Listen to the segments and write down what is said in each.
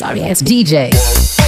Sorry ass DJ.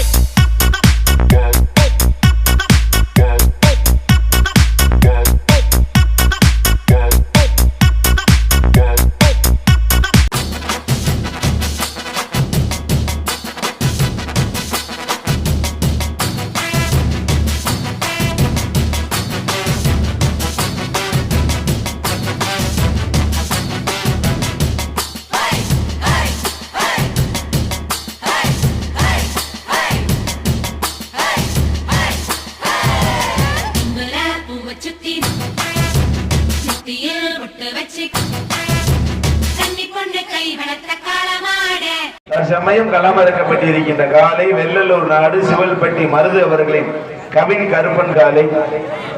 தற்சமயம் களமிறக்கப்பட்டிருக்கின்ற காலை வெள்ளலூர் நாடு சிவல்பட்டி மருது அவர்களின் கவின் கருப்பன் காலை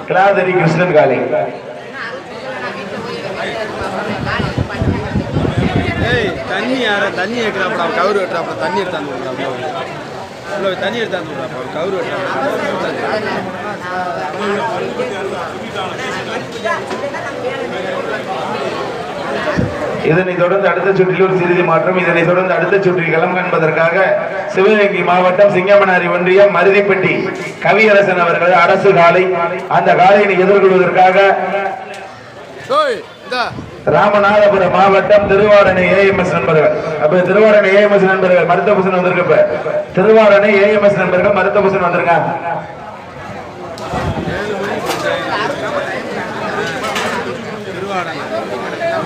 கிளாதரி கிருஷ்ணன் காலை. ஏய் தண்ணி யார? தண்ணி ஏற்கிறாப்படா கவுரு வெட்டுறாப்பட தண்ணி எடுத்தாந்து விடுறாப்பா தண்ணி எடுத்தாந்து விடுறாப்பா கவுரு வெட்டுறாப்பா இதனைத் தொடர்ந்து அடுத்த சுற்றில் ஒரு சிறிது மாற்றம். இதனைத் தொடர்ந்து அடுத்த சுற்றில் களம் காண்பதற்காக சிவகங்கை மாவட்டம் சிங்கமனாரி ஒன்றியம் மருதிப்பட்டி கவியரசன் அவர்கள் அரசு காலை அந்த காலையினை எதிர்கொள்வதற்காக ராமநாதபுரம் மாவட்டம் திருவாரணை ஏஎம்எஸ் நண்பர்கள். அப்ப திருவாரணை ஏஎம்எஸ் நண்பர்கள் மருத்துவ புசன் வந்திருக்கு இப்ப. திருவாரணை ஏஎம்எஸ் நண்பர்கள் மருத்துவ புசன் வந்திருங்க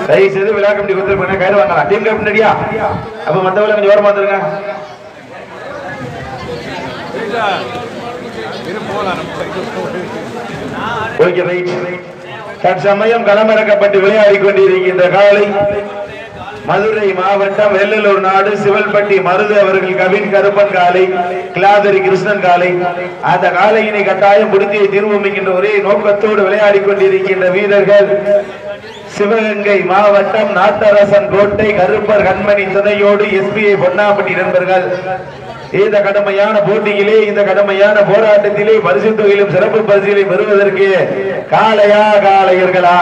தயவு செய்து விழா கமிட்டி கொடுத்து கயிறு வாங்கலாம் டீம் கேப்டன் ரெடியா அப்ப மத்தவங்கள கொஞ்சம் ஓரமா வந்துருங்க. ஓகே ரைட் தற்சமயம் களமிறக்கப்பட்டு விளையாடி கொண்டிருக்கின்ற காலை மதுரை மாவட்டம் வெள்ளலூர் நாடு சிவல்பட்டி மருது அவர்கள் கவின் கருப்பன் காலை கிளாதரி கிருஷ்ணன் காலை. அந்த காலையினை கட்டாயம் முடித்தியை தீர்வு ஒரே நோக்கத்தோடு விளையாடி கொண்டிருக்கின்ற வீரர்கள் சிவகங்கை மாவட்டம் நாட்டரசன் கோட்டை கருப்பர் கண்மணி துணையோடு எஸ்பிஐ பொன்னாப்பட்டி நண்பர்கள் இந்த கடமையான போட்டியிலே இந்த கடமையான போராட்டத்திலே பரிசு தொகையிலும் சிறப்பு பரிசுகளை பெறுவதற்கு காளையா காளையர்களா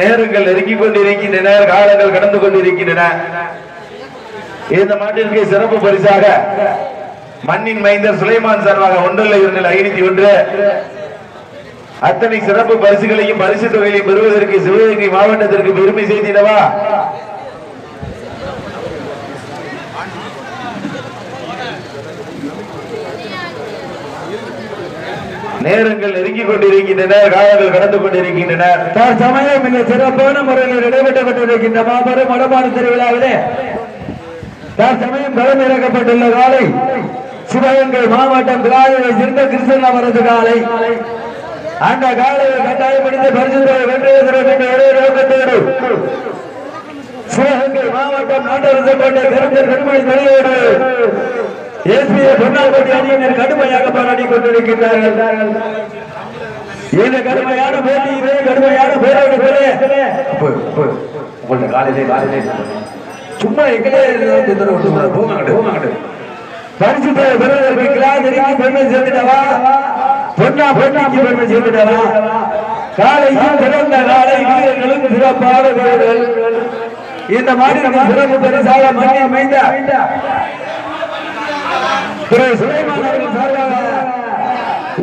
நேரங்கள் நெருங்கிக் கொண்டிருக்கின்றன காலங்கள் கடந்து கொண்டிருக்கின்றன. இந்த மாட்டிற்கு சிறப்பு பரிசாக மண்ணின் மைந்தர் சுலைமான் சார்பாக ஒன்றில் இரண்டில் ஐநூத்தி ஒன்று. அத்தனை சிறப்பு பரிசுகளையும் பரிசு தொகையையும் பெறுவதற்கு சிவகங்கை மாவட்டத்திற்கு பெருமை செய்திடவா நேரங்கள் நெருங்கிக் கொண்டிருக்கின்றன காலங்கள் கடந்து கொண்டிருக்கின்றன. தற்சமயம் மிக சிறப்பான முறையில் நடைபெற்றுக் கொண்டிருக்கின்ற மாபெரும் மடமான திருவிழாவிலே தற்சமயம் களம் இறக்கப்பட்டுள்ள காலை சிவகங்கை மாவட்டம் திராவிட சிறந்த கிருஷ்ணன் காலை. அந்த காலையை கட்டாயப்படுத்தி பரிசுத்தை வென்றுவதற்கு ஒரே நோக்கத்தோடு சிவகங்கை மாவட்டம் நாட்டரசு கொண்ட கருத்தர் கண்மணி தலையோடு எஸ்பிஐ பொன்னாப்பட்டி அணியினர் கடுமையாக போராடி இந்த கடுமையான கடுமையான போராட்டத்திலே. காலையிலே காலையிலே சும்மா எங்களே போங்க போங்க பரிசு பெறுவதற்கு பெருமை சேர்த்துட்டவா? பொன்னா பொன்னாக்கு பெருமை சேர்த்துட்டவா? காலையில் பிறந்த காலை வீரர்களும் சிறப்பான வீரர்கள். இந்த மாதிரி சிறப்பு பரிசாக மண்ணி அமைந்த திரு அவர்கள் சார்பாக ஒன்றாவது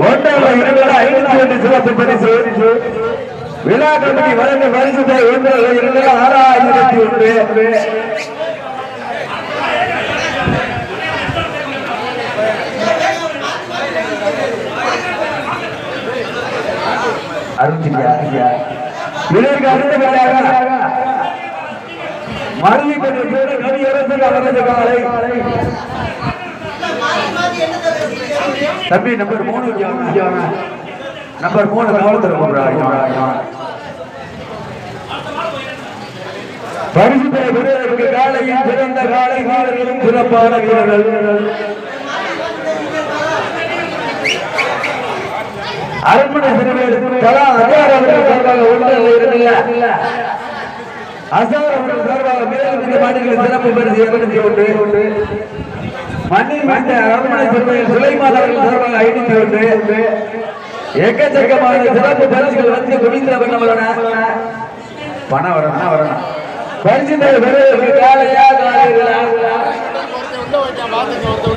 இரண்டாவது ஐநூத்தி ஒன்று சிறப்பு பரிசு. விழா கமிட்டி வழங்க பரிசுத்தை ஒன்றாவது இரண்டாவது ஆறாயிரத்தி ஒன்று. மருவி அடுத்தபடியாக மருவி கவியரசு அவரது காலை. தம்பி நம்பர் மூணு நம்பர் மூணு கவனத்தில் பரிசு பெறுவதற்கு காலையில் பிறந்த காலை வீரர்களும் சிறப்பான வீரர்கள். அரண்மனை சிறுவர் கலா அஜார் அவர்கள் சார்பாக ஒன்றில் இருந்தில்ல அசார் அவர்கள் சார்பாக மேலும் இந்த மாநில சிறப்பு பரிசு இருபத்தி ஒன்று மண்ணில் அரண்மனை சிறுவையில் சுலைமான் அவர்கள் சார்பாக ஐநூத்தி ஒன்று எக்கச்சக்கமான சிறப்பு பரிசுகள் வந்து குவிந்த நம்மளோட பணம் வரணும் வரணும். பரிசு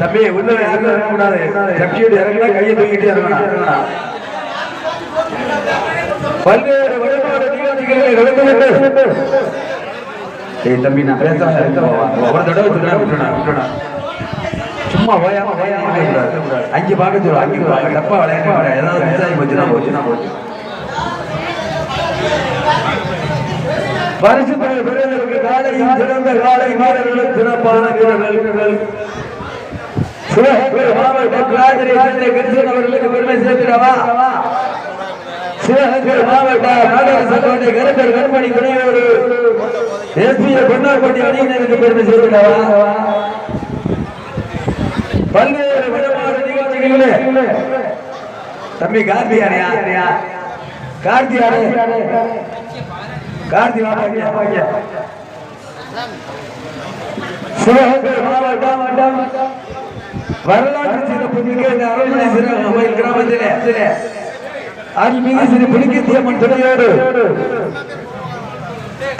தம்பி உள்ள இறங்கக்கூடாது சப்சிடி இறங்கினா கையை தூக்கிட்டு இறங்கணும். பல்வேறு வழிபாடு கலந்து கொண்டு ஏய் தம்பி நான் பேசுறேன் ஒரு தடவை சொல்றேன் விட்டுடா விட்டுடா சும்மா ஓயாம ஓயாம கூடாது. அஞ்சு பார்க்க சொல்லுவோம் அஞ்சு தப்பா ஏதாவது மிஸ் ஆகி போச்சுன்னா போச்சுன்னா போச்சு. பரிசு பெறுவதற்கு காலையும் சிறந்த காலை வீரர்களும் சிறப்பான வீரர்கள். சிவகங்கை மாவட்டம் ராஜரை சேர்ந்த கிருஷ்ணன் அவர்களுக்கு பெருமை சேர்க்கிறவா சிவகங்கை மாவட்டம் நாடக சங்கோட்டை கருப்பர் கண்மணி துணையோடு தேசிய பொன்னார்பட்டி அணியினருக்கு பெருமை சேர்க்கிறவா பல்வேறு விதமான நிகழ்ச்சிகளிலே. தம்பி கார்த்தியானையா கார்த்தியானே. கார்த்தி வாங்க சிவகங்கை மாவட்டம். வரலாற்று சிறப்பு இந்த அரண்மனை சிறப்பு கிராமத்திலே. அருள்மிகு சிறு புலிக்கத்தியம்மன் துணையோடு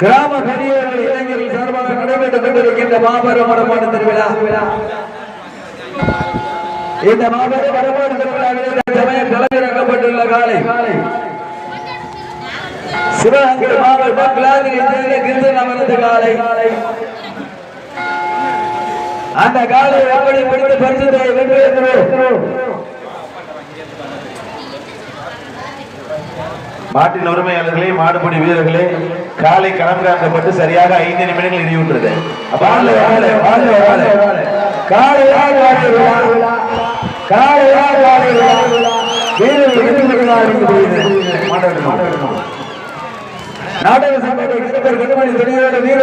கிராம பெரியவர்கள் இளைஞர்கள் சார்பாக நடைபெற்றுக் கொண்டிருக்கின்ற மாபெரும் வடமாடு திருவிழா. இந்த மாபெரும் வடமாடு திருவிழாவில் களமிறக்கப்பட்டுள்ள காலை. சிவகங்கை மாவட்டம் கிளாதிரி கிருஷ்ணன் அமர்ந்த காலை. அந்த காலை எப்படி பிடித்து பரிசுத்தை வென்று மாட்டின் உரிமையாளர்களே மாடுபடி வீரர்களே காலை களம் சரியாக ஐந்து நிமிடங்கள் காலையா காலை நாடக சம்பத்தை கருப்பர் கண்மணி துணியோடு வீரர்